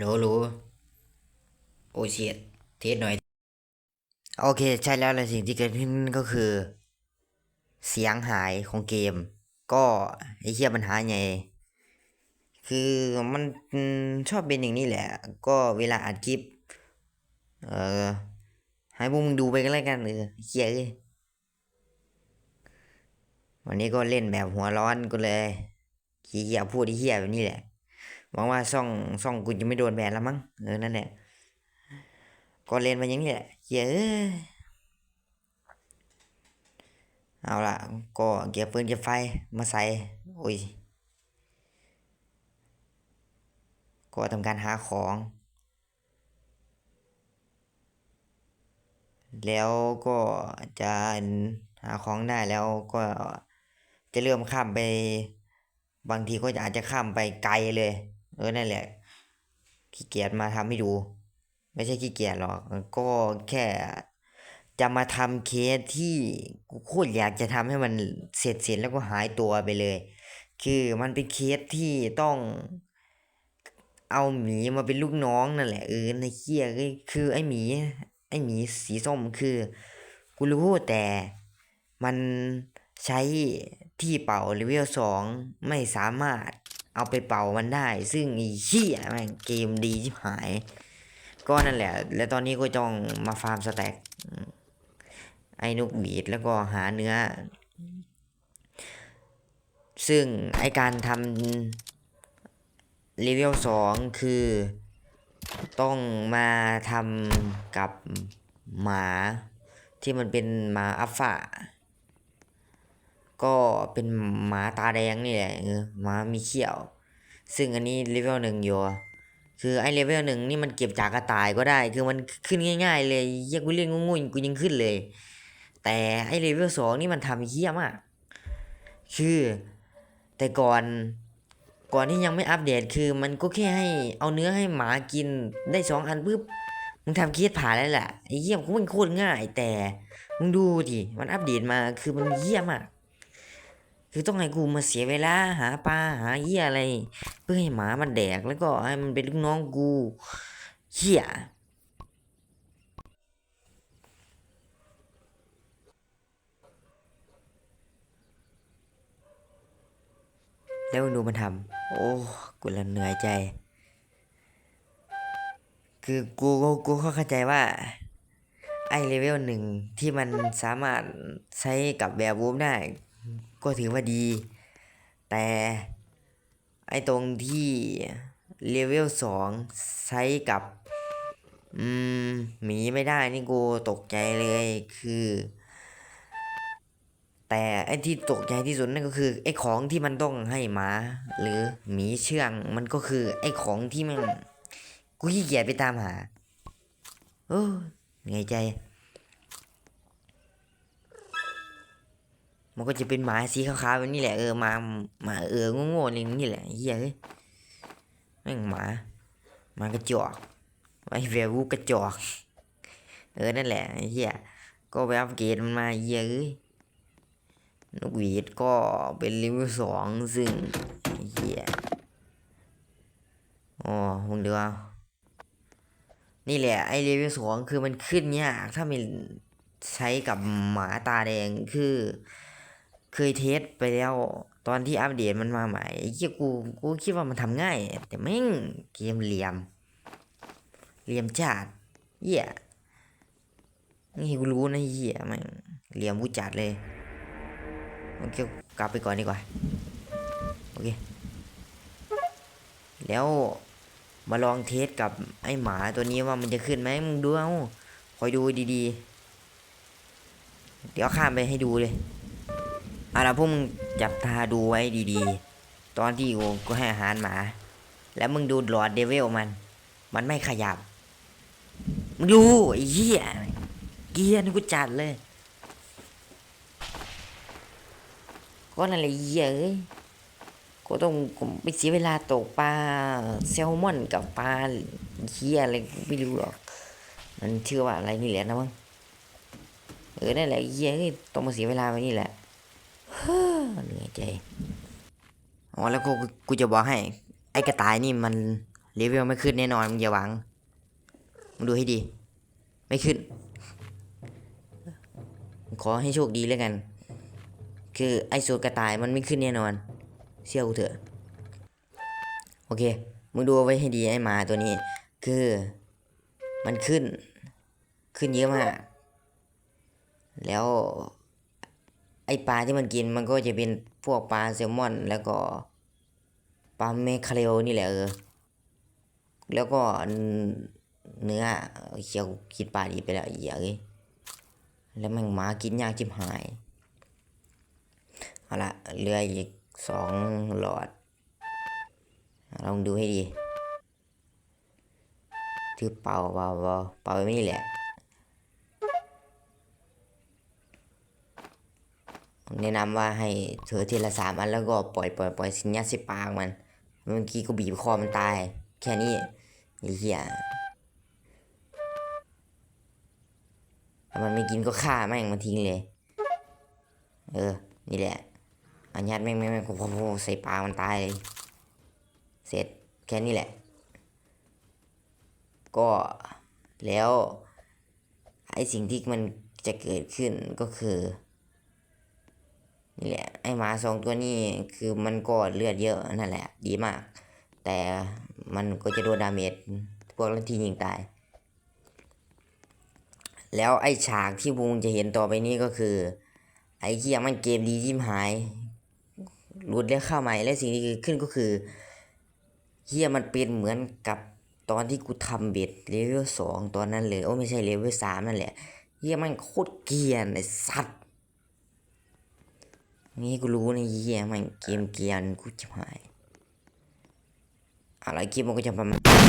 ฮัลโหลโหลโอเชียเทสหน่อย โอเคใช่แล้วและสิ่งที่เกิดขึ้นก็คือ เสียงหายของเกม ก็ไอ้เหี้ยปัญหาไงคือมันชอบเป็นอย่างนี้แหละ ก็เวลาอัดคลิป เออให้พวกมึงดูไปกันแล้วกันเออเหี้ยเอ้ยวันนี้ก็เล่นแบบหัวร้อนก็เลยขี้เกียจพูดไอ้เหี้ยแบบนี้แหละ หวังว่าซ่องซ่องกูจะไม่โดนแบนแล้วมั้งเออนั่นแหละก็เล่นมาอย่างนี้แหละเหี้ยอ้ยเอาละก็เก็บปืนเก็บไฟมาใส่โอ้ยก็ทำการหาของ แล้วก็จะหาของได้แล้วก็จะเริ่มข้ามไป บางทีก็อาจจะข้ามไปไกลเลย เออนั่นแหละขี้เกียจมาทำให้ดู ไม่ใช่ขี้เกียจหรอก ก็แค่จะมาทำเคสที่กูโคตรอยากจะทำให้มันเสร็จเสร็จแล้วก็หายตัวไปเลย คือมันเป็นเคสที่ต้องเอาหมีมาเป็นลูกน้องนั่นแหละเออในเคียคือไอ้หมี ไอ้หมีสีส้มคือ กูรู้แต่มันใช้ที่เป่าเลเวลสองไม่สามารถ เอาไปเป่ามันได้ ซึ่งไอ้เหี้ยแม่งเกมดีชิบหาย ก็นั่นแหละ แล้วตอนนี้ก็จ้องมาฟาร์มสแต็กไอ้นกบีดแล้วก็หาเนื้อ ซึ่งไอการทำเลเวลสองคือ ต้องมาทำกับหมาที่มันเป็นหมาอัฟฟา ก็เป็นหมาตาแดงนี่แหละเออหมามีเขี้ยว ซึ่งอันนี้เลเวลหนึ่งอยู่คือไอเลเวลหนึ่งนี่มันเก็บจากกระต่ายก็ได้ คือมันขึ้นง่าย ๆ เลยเหี้ยกูเล่นงูๆกูยังขึ้นเลย แต่ไอเลเวลสองนี่มันทำเหี้ยมาก คือ แต่ก่อนก่อนที่ยังไม่อัปเดตคือมันก็แค่ให้เอาเนื้อให้หมากินได้สองอันปุ๊บมึงทำเคสผ่านแล้วแหละไอ้เหี้ยมันโคตรง่าย แต่มึงดูดิมันอัปเดตมาคือมันเหี้ยมาก คือต้องให้กูมาเสียเวลาหาปลาหาเหี้ยอะไร เพื่อให้หมามันแดกแล้วก็ให้มันเป็นลูกน้องกูเหี้ยแล้วมึงดูมันทำ โอ้ กูละเหนื่อยใจ คือกูกูกูเข้าใจว่า ไอเลเวลหนึ่งที่มันสามารถใช้กับแบบวูฟได้ ก็ถือว่าดี แต่ไอตรงที่เลเวลสองใช้กับ อืมหมีไม่ได้นี่กูตกใจเลยคือ แต่ไอที่ตกใจที่สุดนั่นก็คือ ไอของที่มันต้องให้หมา หรือหมีเชื่องมันก็คือ ไอของที่มันกูขี้เกียจไปตามหา โอ้เหนื่อยใจ มันก็จะเป็นหมาสีขาวๆแบบนี้แหละเออมาหมาเออโง่ๆนี่นี่แหละเฮียเฮ้ยแม่งหมาหมากระจอกไอ้แวร์วูกระจอกเออนั่นแหละเฮียก็ไปอัปเกรดมันมาเฮียเอ้ยนกหวีดก็เป็นเลเวลสองซึ่งเฮียอ๋อมึงดูเอานี่แหละไอ้เลเวลสองคือมันขึ้นยากถ้ามันใช้กับหมาตาแดงคือ เคยเทสไปแล้วตอนที่อัปเดตมันมาใหม่ไอ้เหี้ยกูกูคิดว่ามันทำง่าย แต่แม่งเกมเหลี่ยมเหลี่ยมจัดเหี้ยนี่กูรู้นะเหี้ยแม่งเหลี่ยมกูจัดเลยโอเคกลับไปก่อนดีกว่าโอเคแล้วมาลองเทสกับไอ้หมาตัวนี้ว่ามันจะขึ้นไหมมึงดูเอาคอยดูดีๆ เดี๋ยวข้ามไปให้ดูเลย เอาละพวกมึงจับตาดูไว้ดีๆ ตอนที่กูกูให้อาหารหมา แล้วมึงดูหลอดเดวิลมัน มันไม่ขยับ มึงดูไอ้เหี้ยเกียร์นี่กูจัดเลยก็นั่นแหละเหี้ยเอ้ยก็ต้องไปเสียเวลาตกปลาแซลมอนกับปลาเหี้ยอะไรกูไม่รู้หรอก มันชื่อว่าอะไรนี่แหละนะมึงเออนั่นแหละเหี้ยต้องมาเสียเวลาไปนี่แหละ เหนื่อยใจอ๋อแล้วกูกูจะบอกให้ ไอ้กระต่ายนี่มันเลเวลไม่ขึ้นแน่นอนมึงอย่าหวังมึงดูให้ดี ไม่ขึ้น ขอให้โชคดีแล้วกัน คือไอ้สูตรกระต่ายมันไม่ขึ้นแน่นอนเชื่อกูเถอะ โอเค มึงดูไว้ให้ดีไอ้หมาตัวนี้ คือ มันขึ้น ขึ้นเยอะมาก แล้ว ไอปลาที่มันกินมันก็จะเป็นพวกปลาแซลมอน แล้วก็ปลาเมคคาเรลนี่แหละเออ แล้วก็เนื้อเขียวคิดปลาดีไปแล้วอีกอย่างเลยแล้วแมันหมากินยากจิบหาย เอาละเหลืออีกสองหลอด ลองดูให้ดี ถือเป่าเป่าเป่าเป่าไม่นี่แหละ แนะนำว่าให้เถือทีละสามอันแล้วก็ปล่อยปล่อยปล่อยสินยัดใส่ปากมันเมื่อกี้ก็บีบคอมันตาย แค่นี้ไอ้เหี้ยถ้ามันไม่กินก็ฆ่าแม่งมันทิ้งเลย เออ นี่แหละอันยัดแม่งแม่งแม่งโอ้โหใส่ปากมันตายเลยเสร็จแค่นี้แหละ ก็แล้วไอ้สิ่งที่มันจะเกิดขึ้นก็คือ นี่แหละ ไอหมาสองตัวนี้คือมันก็เลือดเยอะนั่นแหละ ดีมาก แต่มันก็จะโดนดาเมจพวกลัที่ยิงตาย แล้วไอฉากที่บูงจะเห็นต่อไปนี้ก็คือ ไอเหี้ยมันเกมดียิ้มหายหลุดแล้วเข้าใหม่และสิ่งที่เกิดขึ้นก็คือเฮียมันเป็นเหมือนกับตอนที่กูทำเบ็ดเลเวลสองตอนนั้นเลย โอ้ไม่ใช่เลเวลสามนั่นแหละเฮียมันโคตรเกียนไอสัตว์ นี่กูรู้นะเฮียมันเกมเกียนกูจะหายอะไรคลิปมันก็จะประมาณ